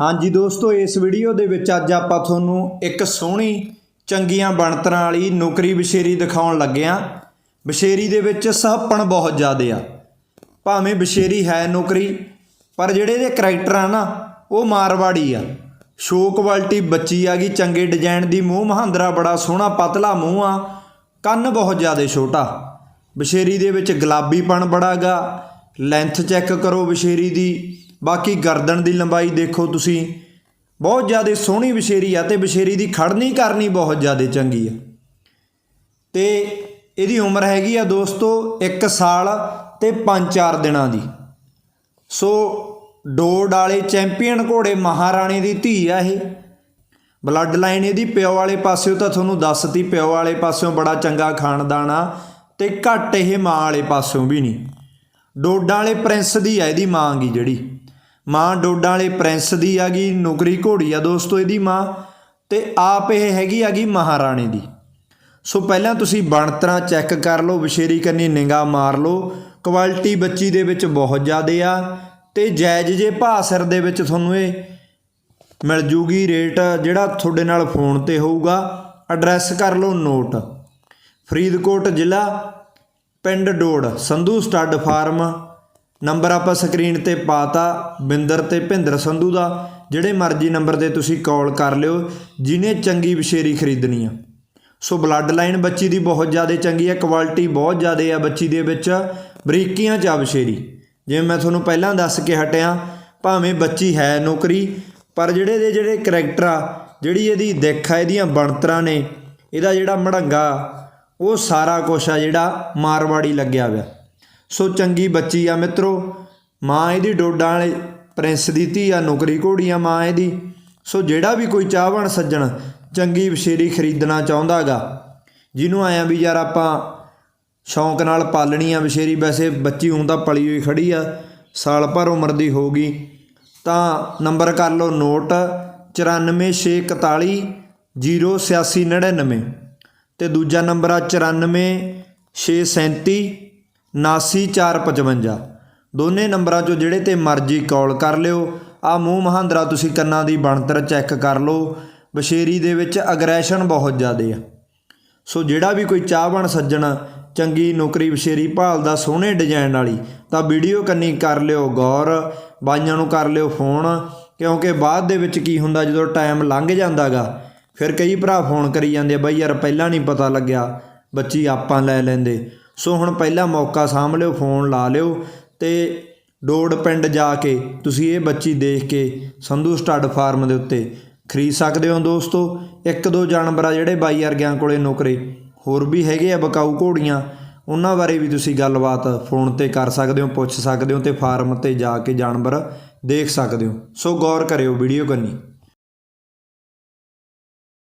ਹਾਂਜੀ ਦੋਸਤੋ, ਇਸ ਵੀਡੀਓ ਦੇ ਵਿੱਚ ਅੱਜ ਆਪਾਂ ਤੁਹਾਨੂੰ ਇੱਕ ਸੋਹਣੀ, ਚੰਗੀਆਂ ਬਣਤਰਾਂ ਵਾਲੀ ਨੌਕਰੀ ਬਸ਼ੇਰੀ ਦਿਖਾਉਣ ਲੱਗੇ ਆਂ। ਬਸ਼ੇਰੀ ਦੇ ਵਿੱਚ ਸਹੱਪਣ ਬਹੁਤ ਜ਼ਿਆਦੇ ਆ। ਭਾਵੇਂ ਬਸ਼ੇਰੀ ਹੈ ਨੌਕਰੀ, ਪਰ ਜਿਹੜੇ ਇਹਦੇ ਕਰੈਕਟਰ ਆ ਨਾ, ਉਹ ਮਾਰਵਾੜੀ ਆ। ਸ਼ੋ ਕੁਆਲਿਟੀ ਬੱਚੀ ਆ ਗਈ, ਚੰਗੇ ਡਿਜ਼ਾਈਨ ਦੀ ਮੂੰਹ, ਮਹਾਂਦਰਾ ਬੜਾ ਸੋਹਣਾ, ਪਤਲਾ ਮੂੰਹ ਆ। ਕੰਨ ਬਹੁਤ ਜ਼ਿਆਦੇ ਛੋਟਾ। ਬਸ਼ੇਰੀ ਦੇ ਵਿੱਚ ਗੁਲਾਬੀਪਣ ਬੜਾਗਾ ਲੈਂਥ ਚੈੱਕ ਕਰੋ ਬਸ਼ੇਰੀ ਦੀ। ਬਾਕੀ ਗਰਦਨ ਦੀ ਲੰਬਾਈ ਦੇਖੋ ਤੁਸੀਂ। ਬਹੁਤ ਜ਼ਿਆਦਾ ਸੋਹਣੀ ਬਸ਼ੇਰੀ ਆ ਤੇ ਬਸ਼ੇਰੀ ਦੀ ਖੜਨੀ ਕਰਨੀ ਬਹੁਤ ਜ਼ਿਆਦਾ ਚੰਗੀ ਆ। ਤੇ ਇਹਦੀ ਉਮਰ ਹੈਗੀ ਆ ਦੋਸਤੋ 1 ਸਾਲ ਤੇ 5-4 ਦਿਨਾਂ ਦੀ। ਸੋ ਡੋਡ ਵਾਲੇ ਚੈਂਪੀਅਨ ਘੋੜੇ ਮਹਾਰਾਣੀ ਦੀ ਧੀ ਆ ਇਹ। ਬਲੱਡ ਲਾਈਨ ਇਹਦੀ ਪਿਓ ਵਾਲੇ ਪਾਸਿਓਂ ਤਾਂ ਤੁਹਾਨੂੰ ਦੱਸਤੀ, ਪਿਓ ਵਾਲੇ ਪਾਸਿਓਂ ਬੜਾ ਚੰਗਾ ਖਾਨਦਾਨ ਆ ਤੇ ਘੱਟ ਇਹ ਮਾਂ ਵਾਲੇ ਪਾਸਿਓਂ ਵੀ ਨਹੀਂ। ਡੋਡਾਂ ਵਾਲੇ ਪ੍ਰਿੰਸ ਦੀ ਆ ਇਹਦੀ ਮਾਂ ਗਈ ਜਿਹੜੀ। ਮਾਂ ਡੋਡਾਂ ਵਾਲੇ ਪ੍ਰਿੰਸ ਦੀ ਆ ਗਈ ਨੌਕਰੀ ਘੋੜੀ ਆ ਦੋਸਤੋ ਇਹਦੀ ਮਾਂ ਤੇ ਆਪ ਇਹ ਹੈਗੀ ਆ ਗਈ ਮਹਾਰਾਣੀ ਦੀ। ਸੋ ਪਹਿਲਾਂ ਤੁਸੀਂ ਬਣਤਰਾਂ ਚੈੱਕ ਕਰ ਲਓ ਵਿਸ਼ੇਰੀ ਕੰਨੀ ਨਿਗਾਹ ਮਾਰ ਲਓ। ਕੁਆਲਿਟੀ ਬੱਚੀ ਦੇ ਵਿੱਚ ਬਹੁਤ ਜ਼ਿਆਦੇ ਆ ਤੇ ਜਾਇਜ਼ ਜੇ ਭਾਅ ਸਿਰ ਦੇ ਵਿੱਚ ਤੁਹਾਨੂੰ ਇਹ ਮਿਲ ਜੂਗੀ ਰੇਟ ਜਿਹੜਾ ਤੁਹਾਡੇ ਨਾਲ ਫੋਨ ਤੇ ਹੋਊਗਾ। ਐਡਰੈਸ ਕਰ ਲਓ ਨੋਟ। ਫਰੀਦਕੋਟ ਜ਼ਿਲ੍ਹਾ, ਪਿੰਡ Dod, Sandhu stud farm. Number ਆਪਾਂ ਸਕਰੀਨ ਤੇ ਪਾਤਾ, ਬਿੰਦਰ ਤੇ ਭਿੰਦਰ ਸੰਧੂ ਦਾ। ਜਿਹੜੇ ਮਰਜ਼ੀ ਨੰਬਰ ਤੇ ਤੁਸੀਂ ਕਾਲ ਕਰ ਲਿਓ ਜਿਨੇ ਚੰਗੀ ਵਿਸ਼ੇਰੀ ਖਰੀਦਣੀ ਆ। ਸੋ ਬਲੱਡ ਲਾਈਨ ਬੱਚੀ ਦੀ ਬਹੁਤ ਜ਼ਿਆਦਾ ਚੰਗੀ ਆ ਕੁਆਲਿਟੀ ਬਹੁਤ ਜ਼ਿਆਦਾ ਆ ਬੱਚੀ ਦੇ ਵਿੱਚ। ਬਰੀਕੀਆਂ ਚ ਆ ਵਿਸ਼ੇਰੀ ਜਿਵੇਂ ਮੈਂ ਤੁਹਾਨੂੰ ਪਹਿਲਾਂ ਦੱਸ ਕੇ ਹਟਿਆ, ਭਾਵੇਂ ਬੱਚੀ ਹੈ ਨੌਕਰੀ, ਪਰ ਜਿਹੜੇ ਇਹਦੇ ਜਿਹੜੇ ਕਰੈਕਟਰ ਆ, ਜਿਹੜੀ ਇਹਦੀ ਦਿੱਖ ਆ, ਇਹਦੀਆਂ ਬਣਤਰਾਂ ਨੇ, ਇਹਦਾ ਜਿਹੜਾ ਮੜੰਗਾ, ਉਹ ਸਾਰਾ ਕੁਛ ਆ ਜਿਹੜਾ ਮਾਰਵਾੜੀ ਲੱਗਿਆ ਹੋਇਆ। ਸੋ ਚੰਗੀ ਬੱਚੀ ਆ ਮਿੱਤਰੋ, ਮਾਂ ਇਹਦੀ ਡੋਡਾਂ ਵਾਲੇ ਪ੍ਰਿੰਸ ਦੀ ਧੀ ਆ, ਨੌਕਰੀ ਘੋੜੀ ਆ ਮਾਂ ਇਹਦੀ। ਸੋ ਜਿਹੜਾ ਵੀ ਕੋਈ ਚਾਹਵਣ ਸੱਜਣ ਚੰਗੀ ਵਿਸ਼ੇਰੀ ਖਰੀਦਣਾ ਚਾਹੁੰਦਾਗਾ, ਜਿਹਨੂੰ ਆਇਆ ਵੀ ਯਾਰ ਆਪਾਂ ਸ਼ੌਂਕ ਨਾਲ ਪਾਲਣੀ ਆ ਵਿਸ਼ੇਰੀ ਵੈਸੇ ਬੱਚੀ ਹੁਣ ਤਾਂ ਪਲੀ ਹੋਈ ਖੜੀ ਆ, ਸਾਲ ਭਰ ਉਮਰ ਦੀ ਹੋਊਗੀ ਤਾਂ ਨੰਬਰ ਕਰ ਲਓ ਨੋਟ 94641 08699 ਤੇ ਦੂਜਾ ਨੰਬਰ ਆ 94637 79455 ਦੋਨੇ ਨੰਬਰਾਂ ਚੋਂ ਜਿਹੜੇ ਤੇ ਮਰਜ਼ੀ ਕਾਲ ਕਰ ਲਿਓ। ਆ ਮੂੰਹ ਮਹਾਂਦਰਾ ਤੁਸੀਂ ਕੰਨਾਂ ਦੀ ਬਣਤਰ ਚੈੱਕ ਕਰ ਲਓ। ਬਸ਼ੇਰੀ ਦੇ ਵਿੱਚ ਅਗਰੈਸ਼ਨ ਬਹੁਤ ਜ਼ਿਆਦੇ ਆ। ਸੋ ਜਿਹੜਾ ਵੀ ਕੋਈ ਚਾਹਵਣ ਸੱਜਣ, ਚੰਗੀ ਨੌਕਰੀ ਬਸ਼ੇਰੀ ਭਾਲਦਾ ਸੋਹਣੇ ਡਿਜ਼ਾਈਨ ਵਾਲੀ, ਤਾਂ ਵੀਡੀਓ ਕੰਨੀ ਕਰ ਲਿਓ ਗੌਰ, ਬਾਈਆਂ ਨੂੰ ਕਰ ਲਿਓ ਫੋਨ, ਕਿਉਂਕਿ ਬਾਅਦ ਦੇ ਵਿੱਚ ਕੀ ਹੁੰਦਾ ਜਦੋਂ ਟਾਈਮ ਲੰਘ ਜਾਂਦਾਗਾ, ਫਿਰ ਕਈ ਭਰਾ ਫੋਨ ਕਰੀ ਜਾਂਦੇ ਆ, ਬਈ ਯਾਰ ਪਹਿਲਾਂ ਨਹੀਂ ਪਤਾ ਲੱਗਿਆ, ਬੱਚੀ ਆਪਾਂ ਲੈ ਲੈਂਦੇ। ਸੋ ਹੁਣ ਪਹਿਲਾ ਮੌਕਾ ਸਾਂਭ ਲਿਓ, ਫੋਨ ਲਾ ਲਿਓ ਤੇ ਡੋੜ ਪਿੰਡ ਜਾ ਕੇ ਤੁਸੀਂ ਇਹ ਬੱਚੀ ਦੇਖ ਕੇ ਸੰਧੂ ਸਟੱਡ ਫਾਰਮ ਦੇ ਉੱਤੇ ਖਰੀਦ ਸਕਦੇ ਹੋ ਦੋਸਤੋ। ਇੱਕ ਦੋ ਜਾਨਵਰ ਆ ਜਿਹੜੇ ਬਾਈ ਵਰਗਿਆਂ ਕੋਲੇ ਨੌਕਰੇ ਹੋਰ ਵੀ ਹੈਗੇ ਆ, ਬਕਾਊ ਘੋੜੀਆਂ, ਉਹਨਾਂ ਬਾਰੇ ਵੀ ਤੁਸੀਂ ਗੱਲਬਾਤ ਫੋਨ ਤੇ ਕਰ ਸਕਦੇ ਹੋ, ਪੁੱਛ ਸਕਦੇ ਹੋ ਤੇ ਫਾਰਮ ਤੇ ਜਾ ਕੇ ਜਾਨਵਰ ਦੇਖ ਸਕਦੇ ਹੋ। ਸੋ ਗੌਰ ਕਰਿਓ ਵੀਡੀਓ ਕਰਨੀ